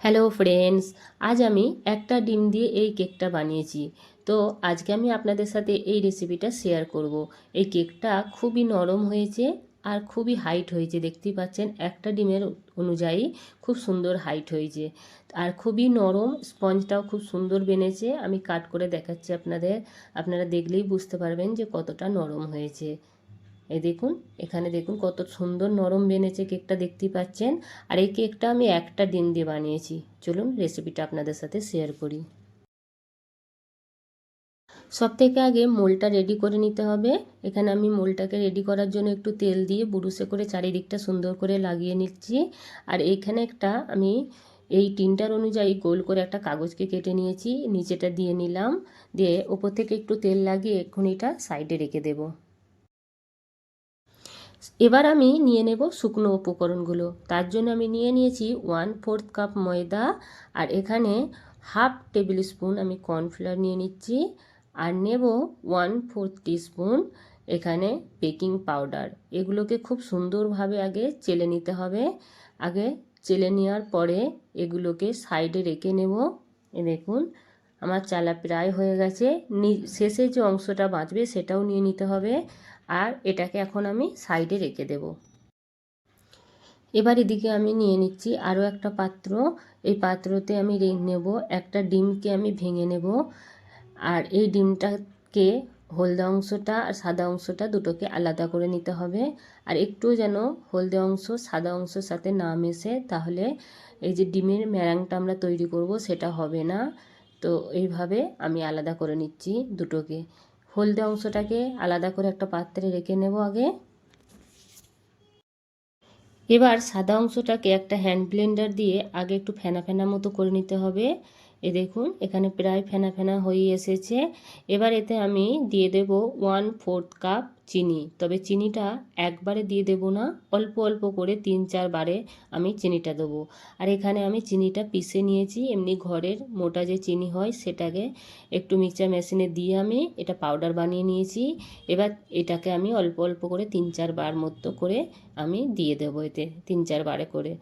Hello friends আজ আমি একটা ডিম দিয়ে এই কেকটা বানিয়েছি। তো আজকে আমি আপনাদের সাথে এই রেসিপিটা শেয়ার করব। এই কেকটা খুবই নরম হয়েছে আর খুবই হাইট হয়েছে। দেখতেই পাচ্ছেন, একটা ডিমের অনুযায়ী খুব সুন্দর হাইট হয়েছে। আর খুবই নরম স্পঞ্জটাও খুব সুন্দর বেনেছে। আমি কাট করে দেখাচ্ছি আপনাদের। আপনারা দেখলেই বুঝতে পারবেন যে কতটা নরম হয়েছে। এই দেখুন, এখানে দেখুন কত সুন্দর নরম বেনেছে কেকটা দেখতেই পাচ্ছেন। আর এই কেকটা আমি একটা ডিম দিয়ে বানিয়েছি। চলুন রেসিপিটা আপনাদের সাথে শেয়ার করি। সব থেকে আগে মোলটা রেডি করে নিতে হবে। এখানে আমি মোলটাকে রেডি করার জন্য একটু তেল দিয়ে বুরুসে করে চারিদিকটা সুন্দর করে লাগিয়ে নিচ্ছি। আর এইখানে একটা আমি এই টিনটার অনুযায়ী গোল করে একটা কাগজকে কেটে নিয়েছি। নিচেটা দিয়ে নিলাম। দিয়ে ওপর থেকে একটু তেল লাগিয়ে এক্ষুনি এটা সাইডে রেখে দেবো। এবার আমি নিয়ে নেব শুকনো উপকরণগুলো। তার জন্য আমি নিয়ে নিয়েছি ওয়ান ফোর্থ কাপ ময়দা, আর এখানে হাফ টেবিল স্পুন আমি কর্নফ্লাওয়ার নিয়ে নিচ্ছি, আর নেব ওয়ান ফোর্থ টিস্পুন এখানে বেকিং পাউডার এগুলোকে খুব সুন্দরভাবে আগে চেলে নিতে হবে। আগে চেলে নেওয়ার পরে এগুলোকে সাইডে রেখে নেব। দেখুন আমার চালা প্রায় হয়ে গেছে। শেষে যে অংশটা বাঁচবে সেটাও নিয়ে নিতে হবে। আর এটাকে এখন আমি সাইডে রেখে দেব। এবার এদিকে আমি নিয়ে নিচ্ছি আরও একটা পাত্র। এই পাত্রতে আমি নেব একটা ডিমকে আমি ভেঙে নেব। আর এই ডিমটাকে হলদে অংশটা আর সাদা অংশটা দুটোকে আলাদা করে নিতে হবে। আর একটু যেন হলদে অংশ, সাদা অংশের সাথে না মেশে, তাহলে এই যে ডিমের ম্যারাংটা আমরা তৈরি করব সেটা হবে না। তো এইভাবে আমি আলাদা করে নিচ্ছি দুটোকে। হলদে অংশটাকে আলাদা করে একটা পাত্রে রেখে নেব আগে। এবার সাদা অংশটাকে একটা হ্যান্ড ব্লেন্ডার দিয়ে আগে একটু ফেনা ফেনা মতো করে নিতে হবে। এ দেখুন, এখানে প্রায় ফেনা ফেনা হয়ে এসেছে। এবার এতে আমি দিয়ে দেব ওয়ান ফোর্থ কাপ চিনি। তবে চিনিটা একবারে দিয়ে দেব না, অল্প অল্প করে তিন চারবারে আমি চিনিটা দেবো। আর এখানে আমি চিনিটা পিষে নিয়েছি, এমনি ঘরের মোটা যে চিনি হয় সেটাকে একটু মিক্সচার মেশিনে দিয়ে আমি এটা পাউডার বানিয়ে নিয়েছি। এবার এটাকে আমি অল্প অল্প করে তিন চারবার মতো করে আমি দিয়ে দেবো এতে, তিন চারবারে করে।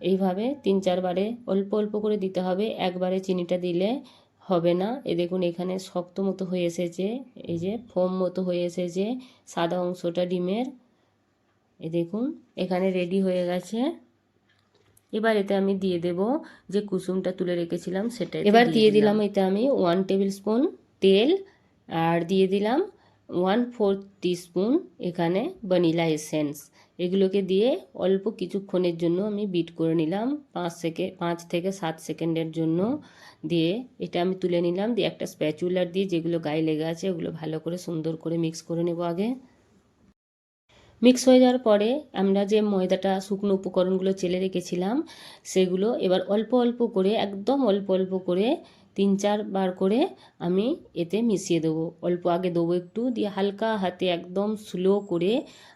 এইভাবে তিন চারবারে অল্প অল্প করে দিতে হবে। একবারে চিনিটা দিলে হবে না। এ দেখুন এখানে শক্ত মতো হয়ে এসেছে। এই যে ফোম মতো হয়ে এসেছে সাদা অংশটা ডিমের। এ দেখুন এখানে রেডি হয়ে গেছে। এবার এতে আমি দিয়ে দেব যে কুসুমটা তুলে রেখেছিলাম সেটা এবার দিয়ে দিলাম। এতে আমি ওয়ান টেবিল স্পুন তেল আর দিয়ে দিলাম ওয়ান ফোর্থ টিস্পুন এখানে ভ্যানিলা এসেন্স। এগুলোকে দিয়ে অল্প কিছুক্ষণের জন্য আমি বিট করে নিলাম। পাঁচ সেকেন্ড পাঁচ থেকে সাত সেকেন্ডের জন্য দিয়ে এটা আমি তুলে নিলাম। দিয়ে একটা স্প্যাচুলার দিয়ে যেগুলো গায়ে লেগে আছে, ওগুলো ভালো করে সুন্দর করে মিক্স করে নেব আগে। মিক্স হয়ে যাওয়ার পরে আমরা যে ময়দাটা শুকনো উপকরণগুলো চেলে রেখেছিলাম, সেগুলো এবার অল্প অল্প করে, একদম অল্প অল্প করে তিন চারবার করে আমি এতে মিশিয়ে দেবো। অল্প আগে দেবো একটু, দিয়ে হালকা হাতে একদম স্লো করে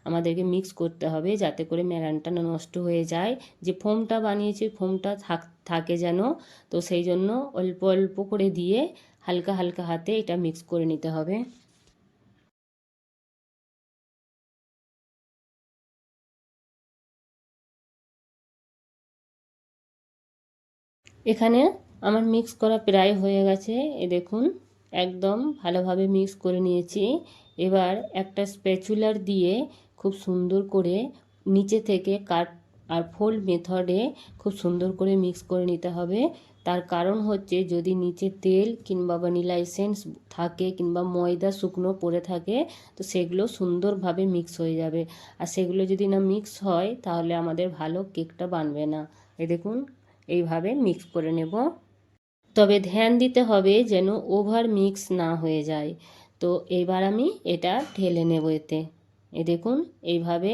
আমাদেরকে মিক্স করতে হবে, যাতে করে ম্যারানটা না নষ্ট হয়ে যায়। যে ফোমটা বানিয়েছি, ফোমটা থাক, থাকে যেন, তো সেই জন্য অল্প অল্প করে দিয়ে হালকা হালকা হাতে এটা মিক্স করে নিতে হবে। এখানে আমার মিক্স করা প্রায় হয়ে গেছে। এ দেখুন, একদম ভালোভাবে মিক্স করে নিয়েছি। এবার একটা স্প্যাচুলার দিয়ে খুব সুন্দর করে নিচে থেকে কাট আর ফোল্ড মেথডে খুব সুন্দর করে মিক্স করে নিতে হবে। তার কারণ হচ্ছে যদি নিচে তেল কিংবা ভ্যানিলা এসেন্স থাকে কিংবা ময়দা, শুকনো পড়ে থাকে, তো সেগুলো সুন্দরভাবে মিক্স হয়ে যাবে। আর সেগুলো যদি না মিক্স হয়, তাহলে আমাদের ভালো কেকটা বানবে না। এ দেখুন এইভাবে মিক্স করে নেব। তবে ধ্যান দিতে হবে যেন ওভার মিক্স না হয়ে যায়। তো এবার আমি এটা ঢেলে নেব এতে। এ দেখুন, এইভাবে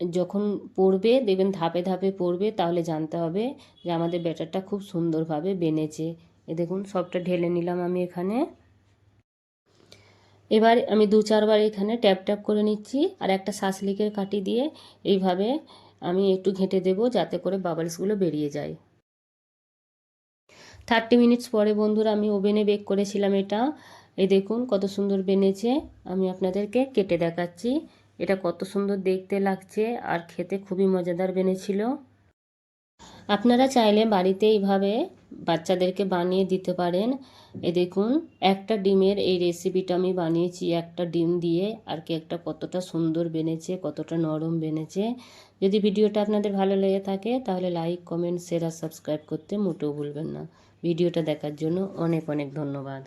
যখন পড়বে, দেখবেন ধাপে ধাপে পড়বে, তাহলে জানতে হবে যে আমাদের ব্যাটারটা খুব সুন্দরভাবে বেনেছে। এ দেখুন, সবটা ঢেলে নিলাম আমি এখানে। এবার আমি দু চারবার এখানে ট্যাপ ট্যাপ করে নিচ্ছি, আর একটা শাসলিকের কাটি দিয়ে এইভাবে আমি একটু ঘেঁটে দেবো যাতে করে বাবলসগুলো বেরিয়ে যায়। থার্টি মিনিটস পরে বন্ধুরা আমি ওভেনে বেক করেছিলাম এটা। এই দেখুন কত সুন্দর বেনেছে। আমি আপনাদেরকে কেটে দেখাচ্ছি। এটা কত সুন্দর দেখতে লাগছে আর খেতে খুবই মজাদার বেনেছিল। আপনারা চাইলে বাড়িতে এইভাবে বাচ্চাদেরকে বানিয়ে দিতে পারেন। এ দেখুন, একটা ডিমের এই রেসিপিটা আমি বানিয়েছি। একটা ডিম দিয়ে আর কি একটা কতটা সুন্দর বেনেছে, কতটা নরম বেনেছে। যদি ভিডিওটা আপনাদের ভালো লেগে থাকে, তাহলে লাইক কমেন্ট শেয়ার আর সাবস্ক্রাইব করতে মোটেও ভুলবেন না। ভিডিওটা দেখার জন্য অনেক অনেক ধন্যবাদ।